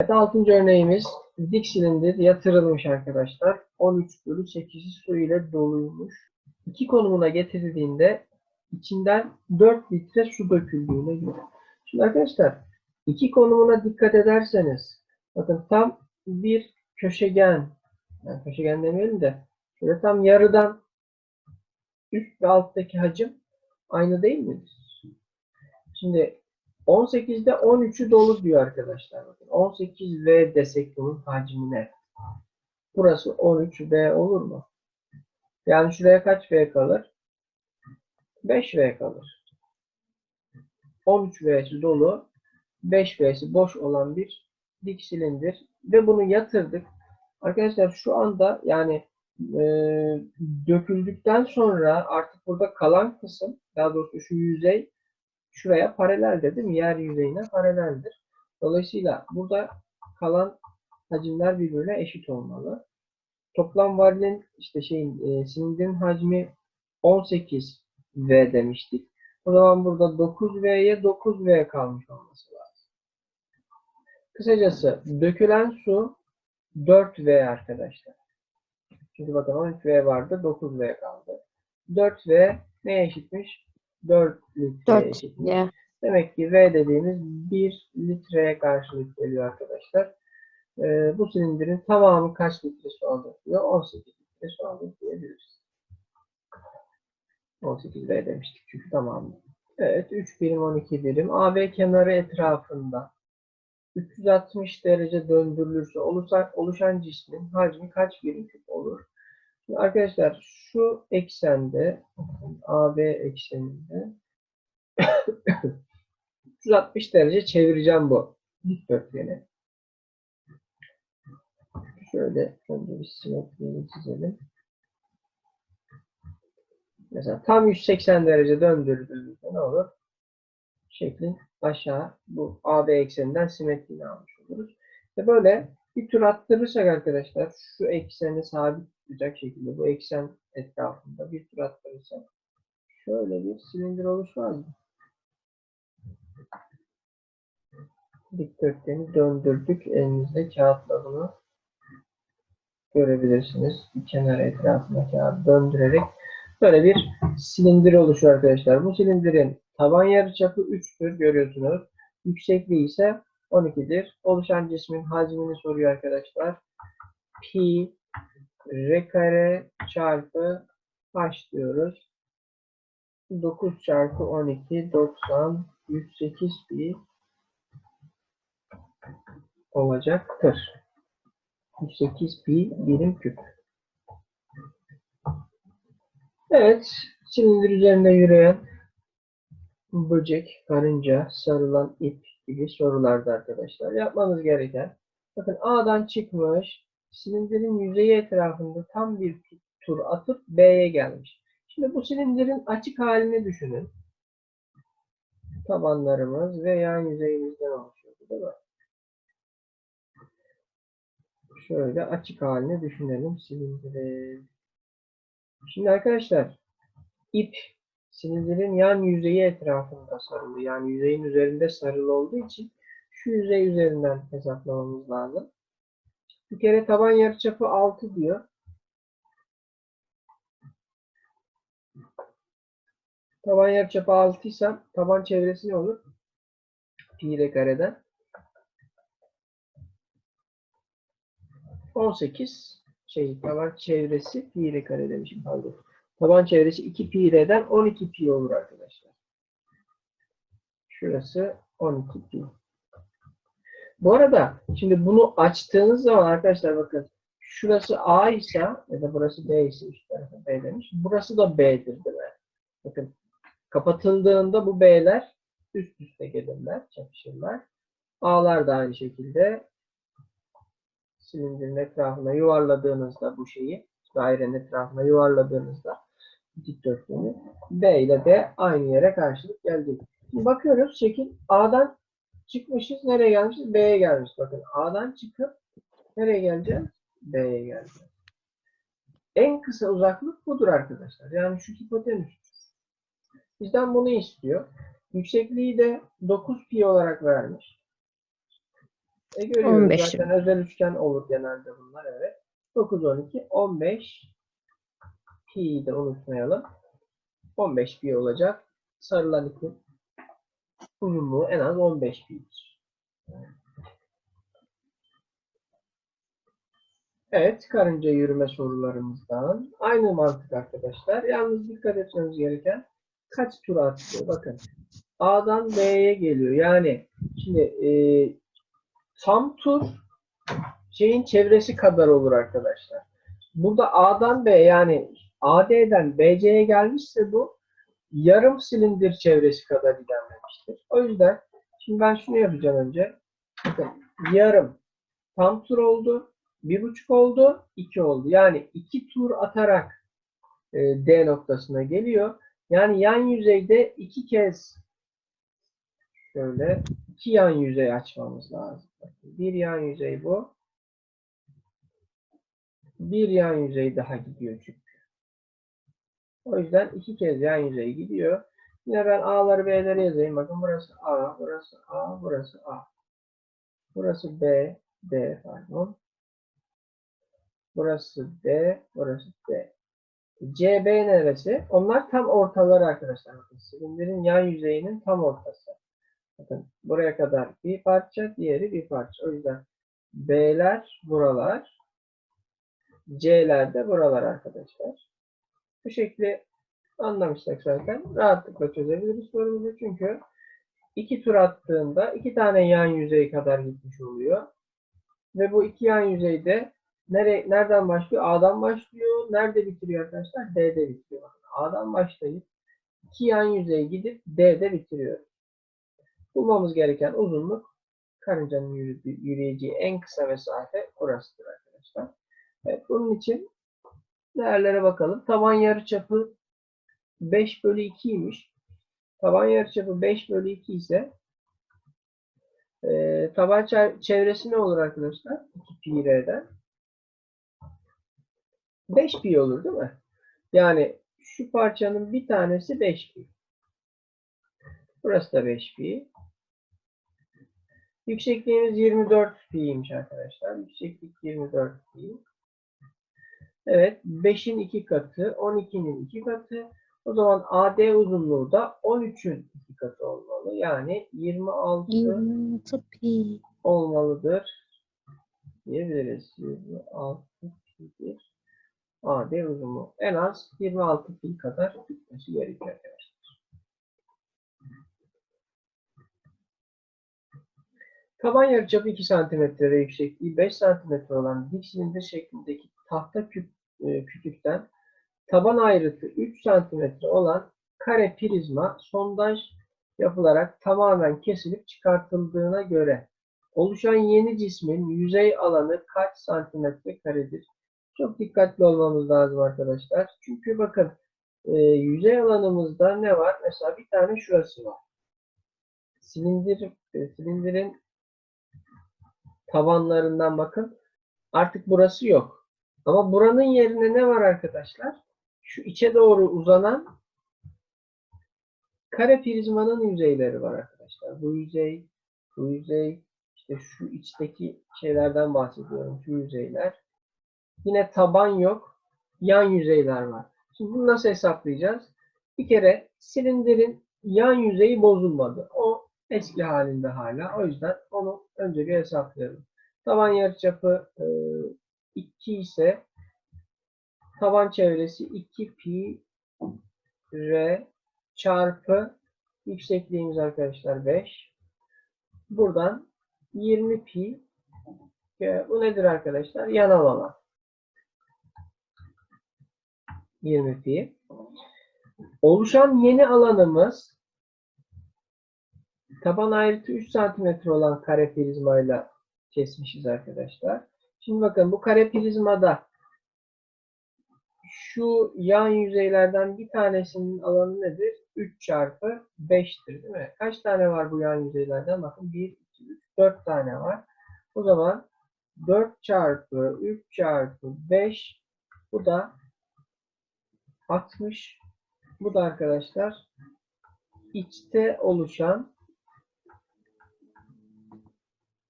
Evet, altıncı örneğimiz dik silindir yatırılmış arkadaşlar. 13 bölü 8'i su ile doluymuş. İki konumuna getirildiğinde içinden 4 litre su döküldüğüne göre. Şimdi arkadaşlar iki konumuna dikkat ederseniz bakın tam bir köşegen yani köşegen demeyelim de şöyle tam yarıdan üst ve alttaki hacim aynı değil midir? Şimdi 18'de 13'ü dolu diyor arkadaşlar. Bakın 18V desek bunun hacmine. Burası 13V olur mu? Yani şuraya kaç V kalır? 5V kalır. 13V'si dolu, 5V'si boş olan bir dik silindir. Ve bunu yatırdık. Arkadaşlar şu anda yani e, döküldükten sonra artık burada kalan kısım, daha doğrusu şu yüzey şuraya paraleldir değil mi? Yer yüzeyine paraleldir. Dolayısıyla burada kalan hacimler birbirine eşit olmalı. Toplam varilin işte şeyin e, silindirin hacmi 18 V demiştik. O zaman burada 9V'ye 9V kalmış olması lazım. Kısacası dökülen su 4V arkadaşlar. Çünkü bakın 13V vardı 9V kaldı. 4V neye eşitmiş? 4 litreye 4 eşitmiş. ya. Demek ki V dediğimiz 1 litreye karşılık geliyor arkadaşlar. Ee, bu silindirin tamamı kaç litre su alıyor? 18 litre su alıyor diyebiliriz. 18 V demiştik çünkü tamamı. Evet 3 birim 12 birim. AB kenarı etrafında 360 derece döndürülürse olursa, oluşan cismin hacmi kaç birim küp olur? Arkadaşlar şu eksende AB ekseninde 360 derece çevireceğim bu dikdörtgeni. Şöyle önce bir simetriyi çizelim. Mesela tam 180 derece döndürdüğümüzde ne olur? Şeklin aşağı bu AB ekseninden simetriğini almış oluruz. Ve böyle bir tur attırırsak arkadaşlar şu ekseni sabit tutacak şekilde bu eksen etrafında bir tur attırırsak şöyle bir silindir oluşmaz mı? Dikdörtgeni döndürdük. Elinizde kağıtla bunu görebilirsiniz. Bir kenar etrafına kağıt döndürerek böyle bir silindir oluşuyor arkadaşlar. Bu silindirin taban yarıçapı 3'tür görüyorsunuz. Yüksekliği ise 12'dir. Oluşan cismin hacmini soruyor arkadaşlar. Pi r kare çarpı h diyoruz. 9 çarpı 12 90 108 pi olacaktır. 108 pi birim küp. Evet, silindir üzerinde yürüyen böcek, karınca, sarılan ip gibi sorularda arkadaşlar. Yapmanız gereken, bakın A'dan çıkmış, silindirin yüzeyi etrafında tam bir tur atıp B'ye gelmiş. Şimdi bu silindirin açık halini düşünün. Tabanlarımız ve yan yüzeyimizden oluşuyor, değil mi? Şöyle açık halini düşünelim silindirin. Şimdi arkadaşlar ip silindirin yan yüzeyi etrafında sarılı. Yani yüzeyin üzerinde sarılı olduğu için şu yüzey üzerinden hesaplamamız lazım. Bir kere taban yarıçapı 6 diyor. Taban yarıçapı 6 ise taban çevresi ne olur? Pi r kareden 18 şey taban çevresi pi r kare demişim pardon. Taban çevresi 2 pi r'den 12 pi olur arkadaşlar. Şurası 12 pi. Bu arada şimdi bunu açtığınız zaman arkadaşlar bakın şurası A ise ya da burası B ise üst tarafı B demiş. Burası da B'dir değil mi? Bakın kapatıldığında bu B'ler üst üste gelirler, çakışırlar. A'lar da aynı şekilde silindirin etrafına yuvarladığınızda bu şeyi dairenin etrafına yuvarladığınızda dikdörtgeni B ile D aynı yere karşılık geldi. Şimdi bakıyoruz şekil A'dan çıkmışız nereye gelmişiz? B'ye gelmiş. Bakın A'dan çıkıp nereye geleceğiz? B'ye geleceğiz. En kısa uzaklık budur arkadaşlar. Yani şu hipotenüs. Bizden bunu istiyor. Yüksekliği de 9 pi olarak vermiş. E görüyoruz 15. zaten özel üçgen olur genelde bunlar evet. 9, 12, 15 pi'yi de unutmayalım. 15 pi olacak. Sarılan ipin uzunluğu en az 15 pi'dir. Evet, karınca yürüme sorularımızdan. Aynı mantık arkadaşlar. Yalnız dikkat etmemiz gereken kaç tur attı? Bakın. A'dan B'ye geliyor. Yani şimdi e, tam tur şeyin çevresi kadar olur arkadaşlar. Burada A'dan B yani AD'den BC'ye gelmişse bu yarım silindir çevresi kadar ilerlemiştir. O yüzden şimdi ben şunu yapacağım önce. Bakın yarım tam tur oldu. Bir buçuk oldu. iki oldu. Yani iki tur atarak e, D noktasına geliyor. Yani yan yüzeyde iki kez şöyle iki yan yüzey açmamız lazım. Bir yan yüzey bu. Bir yan yüzey daha gidiyor çünkü. O yüzden iki kez yan yüzey gidiyor. Yine ben A'ları B'leri yazayım. Bakın burası A, burası A, burası A. Burası B, D pardon. Burası D, burası D. CB neresi? Onlar tam ortaları arkadaşlar. Silindirin yan yüzeyinin tam ortası. Bakın buraya kadar bir parça, diğeri bir parça. O yüzden B'ler buralar, C'ler de buralar arkadaşlar. Bu şekli anlamışsak zaten rahatlıkla çözebiliriz sorumuzu. Çünkü iki tur attığında iki tane yan yüzey kadar gitmiş oluyor. Ve bu iki yan yüzeyde nere, nereden başlıyor? A'dan başlıyor. Nerede bitiriyor arkadaşlar? D'de bitiriyor. A'dan başlayıp iki yan yüzey gidip D'de bitiriyor. Bulmamız gereken uzunluk karıncanın yürüyeceği en kısa mesafe orasıdır arkadaşlar. Evet, bunun için değerlere bakalım. Taban yarıçapı 5 bölü 2'ymiş. Taban yarıçapı 5 bölü 2 ise e, taban çe- çevresi ne olur arkadaşlar? 2 pi r'den. 5 pi olur değil mi? Yani şu parçanın bir tanesi 5 pi. Burası da 5 pi. Yüksekliğimiz 24 pi'ymiş arkadaşlar. Yükseklik 24 pi. Evet. 5'in 2 katı, 12'nin 2 katı. O zaman AD uzunluğu da 13'ün 2 katı olmalı. Yani 26 26 pi. olmalıdır. Diyebiliriz. 26 pi'dir. AD uzunluğu. En az 26 pi kadar gitmesi gerekiyor arkadaşlar. Taban yarıçapı 2 cm ve yüksekliği 5 cm olan dik silindir şeklindeki tahta küp, e, taban ayrıtı 3 cm olan kare prizma sondaj yapılarak tamamen kesilip çıkartıldığına göre oluşan yeni cismin yüzey alanı kaç santimetre karedir? Çok dikkatli olmamız lazım arkadaşlar. Çünkü bakın e, yüzey alanımızda ne var? Mesela bir tane şurası var. Silindir, e, silindirin tabanlarından bakın. Artık burası yok. Ama buranın yerine ne var arkadaşlar? Şu içe doğru uzanan kare prizmanın yüzeyleri var arkadaşlar. Bu yüzey, bu yüzey, işte şu içteki şeylerden bahsediyorum. Şu yüzeyler. Yine taban yok. Yan yüzeyler var. Şimdi bunu nasıl hesaplayacağız? Bir kere silindirin yan yüzeyi bozulmadı. O eski halinde hala. O yüzden onu önce bir hesaplayalım. Taban yarıçapı e, 2 ise taban çevresi 2 pi r çarpı yüksekliğimiz arkadaşlar 5. Buradan 20 pi e, bu nedir arkadaşlar? Yanal alan. 20 pi. Oluşan yeni alanımız taban ayrıtı 3 cm olan kare prizmayla kesmişiz arkadaşlar. Şimdi bakın bu kare prizmada şu yan yüzeylerden bir tanesinin alanı nedir? 3 çarpı 5'tir değil mi? Kaç tane var bu yan yüzeylerden? Bakın 1, 2, 3, 4 tane var. O zaman 4 çarpı 3 çarpı 5 bu da 60. Bu da arkadaşlar içte oluşan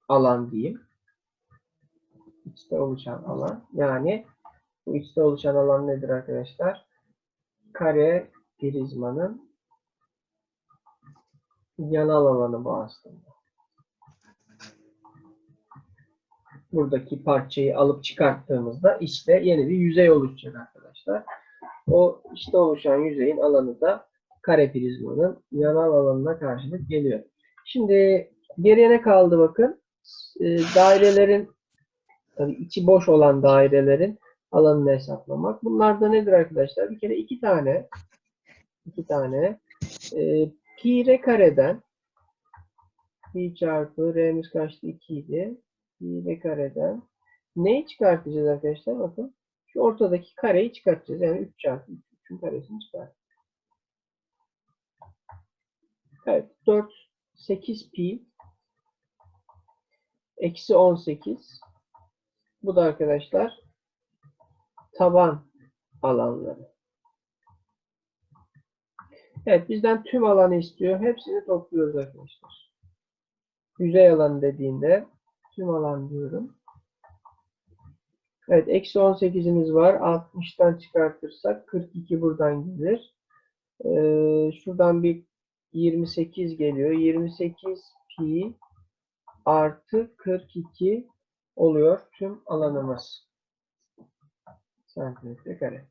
alan diyeyim. İçte oluşan alan. Yani bu içte oluşan alan nedir arkadaşlar? Kare prizmanın yanal alanı bu aslında. Buradaki parçayı alıp çıkarttığımızda işte yeni bir yüzey oluşacak arkadaşlar. O işte oluşan yüzeyin alanı da kare prizmanın yanal alanına karşılık geliyor. Şimdi geriye ne kaldı bakın. E, dairelerin tabii içi boş olan dairelerin alanını hesaplamak. Bunlar da nedir arkadaşlar? Bir kere iki tane iki tane e, pi r kareden pi çarpı r'miz kaçtı? 2 idi. Pi r kareden neyi çıkartacağız arkadaşlar? Bakın. Şu ortadaki kareyi çıkartacağız. Yani 3 çarpı 3. 3'ün karesini çıkart. Evet. 4 8 pi eksi 18 bu da arkadaşlar taban alanları. Evet bizden tüm alanı istiyor. Hepsini topluyoruz arkadaşlar. Yüzey alanı dediğinde tüm alan diyorum. Evet eksi 18'imiz var. 60'tan çıkartırsak 42 buradan gelir. Ee, şuradan bir 28 geliyor. 28 pi artı 42 oluyor tüm alanımız. Santimetre kare.